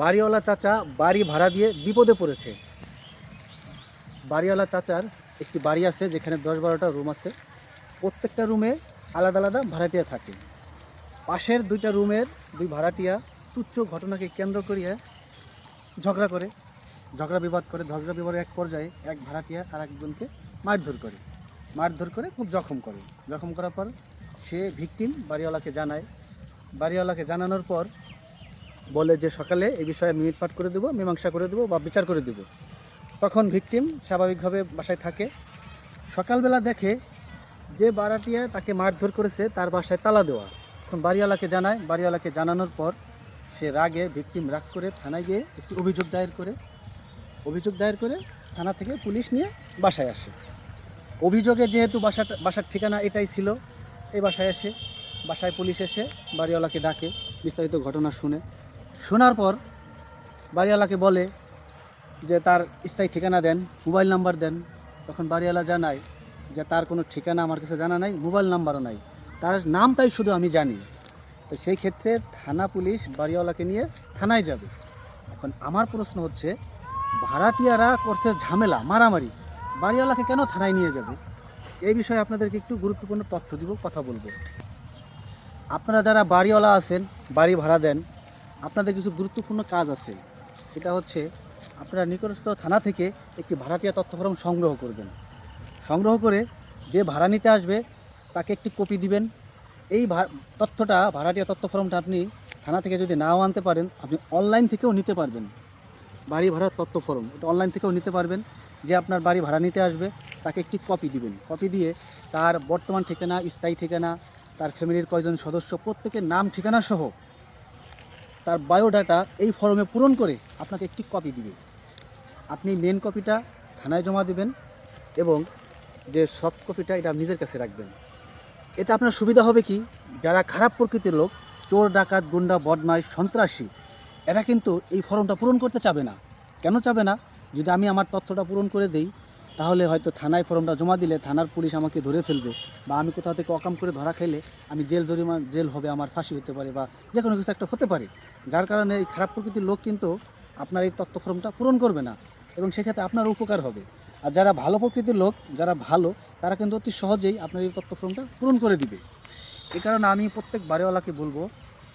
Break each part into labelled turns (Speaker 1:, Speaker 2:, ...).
Speaker 1: বাড়িওয়ালা চাচা বাড়ি ভাড়া দিয়ে বিপদে পড়েছে। বাড়িওয়ালা চাচার একটি বাড়ি আছে, যেখানে দশ বারোটা রুম আছে। প্রত্যেকটা রুমে আলাদা আলাদা ভাড়াটিয়া থাকে। পাশের দুইটা রুমের দুই ভাড়াটিয়া তুচ্ছ ঘটনাকে কেন্দ্র করিয়া ঝগড়া করে। ঝগড়া বিবাদ করে, ঝগড়া বিবাদের এক পর্যায়ে এক ভাড়াটিয়া আর একজনকে মারধর করে। মারধর করে খুব জখম করে। জখম করার পর সে ভিকটিম বাড়িওয়ালাকে জানায়। বাড়িওয়ালাকে জানানোর পর বলে যে সকালে এই বিষয়ে মিটপাট করে দেবো, মীমাংসা করে দেবো বা বিচার করে দেবো। তখন ভিকটিম স্বাভাবিকভাবে বাসায় থাকে। সকালবেলা দেখে যে বাড়াটিয়া তাকে মারধর করেছে, তার বাসায় তালা দেওয়া। তখন বাড়িওয়ালাকে জানায়, বাড়িওয়ালাকে জানানোর পর সে রাগে ভিকটিম রাগ করে থানায় গিয়ে একটি অভিযোগ দায়ের করে। অভিযোগ দায়ের করে থানা থেকে পুলিশ নিয়ে বাসায় আসে। অভিযোগে যেহেতু বাসাটা বাসার ঠিকানা এটাই ছিল, এই বাসায় এসে, বাসায় পুলিশ এসে বাড়িওয়ালাকে ডাকে, বিস্তারিত ঘটনা শুনে। শোনার পর বাড়িওয়ালাকে বলে যে তার স্থায়ী ঠিকানা দেন, মোবাইল নাম্বার দেন। তখন বাড়িওয়ালা জানায় যে তার কোনো ঠিকানা আমার কাছে জানা নাই, মোবাইল নাম্বারও নাই। তার নামটাই শুধু আমি জানি। তো সেই ক্ষেত্রে থানা পুলিশ বাড়িওয়ালাকে নিয়ে থানায় যাবে। এখন আমার প্রশ্ন হচ্ছে, ভাড়াটিয়ারা করছে ঝামেলা, মারামারি, বাড়িওয়ালাকে কেন থানায় নিয়ে যাবে? এই বিষয়ে আপনাদেরকে একটু গুরুত্বপূর্ণ তথ্য দিব, কথা বলব। আপনারা যারা বাড়িওয়ালা আছেন, বাড়ি ভাড়া দেন আপনাদের কিছু গুরুত্বপূর্ণ কাজ আছে। সেটা হচ্ছে, আপনারা নিকটস্থ থানা থেকে একটি ভাড়াটিয়া তথ্য ফর্ম সংগ্রহ করবেন। সংগ্রহ করে যে ভাড়া নিতে আসবে, তাকে একটি কপি দিবেন। এই তথ্যটা, ভাড়াটিয়া তথ্য ফর্মটা আপনি থানা থেকে যদি নাও আনতে পারেন, আপনি অনলাইন থেকেও নিতে পারবেন। বাড়ি ভাড়ার তথ্য ফর্ম, এটা অনলাইন থেকেও নিতে পারবেন। যে আপনার বাড়ি ভাড়া নিতে আসবে, তাকে একটি কপি দিবেন। কপি দিয়ে তার বর্তমান ঠিকানা, স্থায়ী ঠিকানা, তার ফ্যামিলির কয়জন সদস্য, প্রত্যেকের নাম, ঠিকানা সহ তার বায়োডাটা এই ফর্মে পূরণ করে আপনাকে একটি কপি দিবে। আপনি মেন কপিটা থানায় জমা দিবেন এবং যে সফট কপিটা এটা নিজের কাছে রাখবেন। এতে আপনার সুবিধা হবে কি? যারা খারাপ প্রকৃতির লোক, চোর, ডাকাত, গুন্ডা বদমাই সন্ত্রাসী, এরা কিন্তু এই ফর্মটা পূরণ করতে চাবে না। কেন চাবে না? যদি আমি আমার তথ্যটা পূরণ করে দেই তাহলে হয়তো থানায় ফর্মটা জমা দিলে থানার পুলিশ আমাকে ধরে ফেলবে বা আমি কোথাও থেকে অকাম করে ধরা খেলে আমি জেল জরিমা জেল হবে, আমার ফাঁসি হতে পারে বা যে কোনো কিছু একটা হতে পারে। যার কারণে এই খারাপ প্রকৃতির লোক কিন্তু আপনার এই তথ্য ফর্মটা পূরণ করবে না এবং সেক্ষেত্রে আপনার উপকার হবে। আর যারা ভালো প্রকৃতির লোক, যারা ভালো, তারা কিন্তু অতি সহজেই আপনার এই তথ্য ফর্মটা পূরণ করে দিবে। এই কারণে আমি প্রত্যেক বাড়িওয়ালাকে বলব,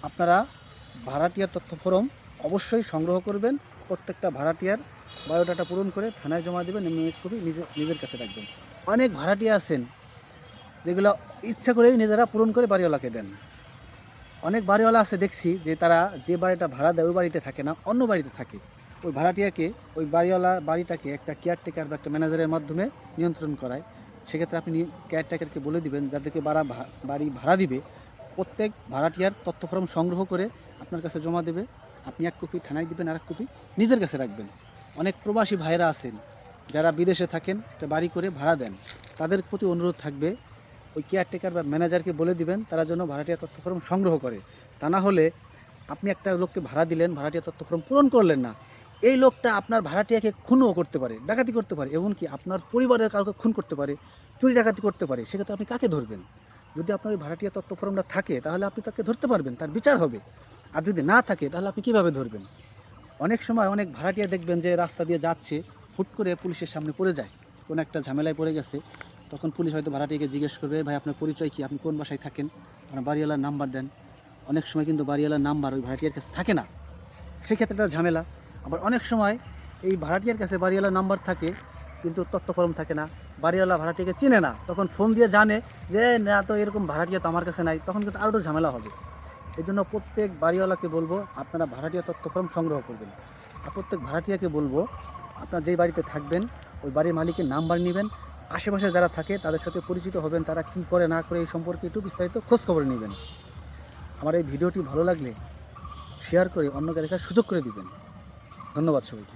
Speaker 1: আপনারা ভাড়াটিয়ার তথ্য ফর্ম অবশ্যই সংগ্রহ করবেন। প্রত্যেকটা ভাড়াটিয়ার বায়োডাটা পূরণ করে থানায় জমা দেবেন, এমনি কপি নিজে, নিজের কাছে রাখবেন। অনেক ভাড়াটিয়া আছেন, যেগুলো ইচ্ছা করেই নিজেরা পূরণ করে বাড়িওয়ালাকে দেন। অনেক বাড়িওয়ালা আছে দেখছি যে তারা যে বাড়িটা ভাড়া দেয়, ওই বাড়িতে থাকে না, অন্য বাড়িতে থাকে। ওই ভাড়াটিয়াকে, ওই বাড়িওয়ালা বাড়িটাকে একটা কেয়ারটেকার বা একটা ম্যানেজারের মাধ্যমে নিয়ন্ত্রণ করায়। সেক্ষেত্রে আপনি কেয়ারটেকারকে বলে দিবেন যাদেরকে বাড়া বাড়ি ভাড়া দিবে। প্রত্যেক ভাড়াটিয়ার তথ্য ফর্ম সংগ্রহ করে আপনার কাছে জমা দেবে। আপনি এক কপি থানায় দিবেন আর এক কপি নিজের কাছে রাখবেন। অনেক প্রবাসী ভাইরা আছেন, যারা বিদেশে থাকেন, একটা বাড়ি করে ভাড়া দেন। তাদের প্রতি অনুরোধ থাকবে, ওই কেয়ারটেকার বা ম্যানেজারকে বলে দিবেন, তারা যেন ভাড়াটিয়া তথ্য ফর্ম সংগ্রহ করে। তা না হলে আপনি একটা লোককে ভাড়া দিলেন, ভাড়াটিয়া তথ্য ফর্ম পূরণ করলেন না, এই লোকটা আপনার ভাড়াটিয়াকে খুনও করতে পারে, ডাকাতি করতে পারে, এমনকি আপনার পরিবারের কাউকে খুন করতে পারে, চুরি ডাকাতি করতে পারে, সেক্ষেত্রে আপনি কাকে ধরবেন? যদি আপনার ওই ভাড়াটিয়া তথ্য ফর্মটা থাকে, তাহলে আপনি তাকে ধরতে পারবেন, তার বিচার হবে। আর যদি না থাকে, তাহলে আপনি কীভাবে ধরবেন? অনেক সময় অনেক ভাড়াটিয়া দেখবেন যে রাস্তা দিয়ে যাচ্ছে, হুট করে পুলিশের সামনে পড়ে যায়। কোনো একটা ঝামেলায় পড়ে গেছে, তখন পুলিশ হয়তো ভাড়াটিয়াকে জিজ্ঞেস করবে, ভাই, আপনার পরিচয় কি? আপনি কোন বাসায় থাকেন? আপনার বাড়িওয়ালার নাম্বার দেন। অনেক সময় কিন্তু বাড়িওয়ালার নাম্বার ওই ভাড়াটিয়ার কাছে থাকে না। সেক্ষেত্রে একটা ঝামেলা। আবার অনেক সময় এই ভাড়াটিয়ার কাছে বাড়িওয়ালার নাম্বার থাকে, কিন্তু ফর্ম থাকে না। বাড়িওয়ালা ভাড়াটিয়াকে চিনে না। তখন ফোন দিয়ে জানে যে, না, তো এরকম ভাড়াটিয়া তো আমার কাছে নাই। তখন কিন্তু আরও ঝামেলা হবে। এই জন্য প্রত্যেক বাড়িওয়ালাকে বলব, আপনারা ভাড়াটিয়া তথ্যক্রম সংগ্রহ করবেন। আর প্রত্যেক ভাড়াটিয়াকে বলব, আপনার যেই বাড়িতে থাকবেন, ওই বাড়ির মালিকের নাম্বার নেবেন। আশেপাশে যারা থাকে, তাদের সাথে পরিচিত হবেন, তারা কি করে, না করে, এই সম্পর্কে একটু বিস্তারিত খোঁজখবর নেবেন। আমার এই ভিডিওটি ভালো লাগলে শেয়ার করে অন্যকে দেখার সুযোগ করে দিবেন। ধন্যবাদ সবাইকে।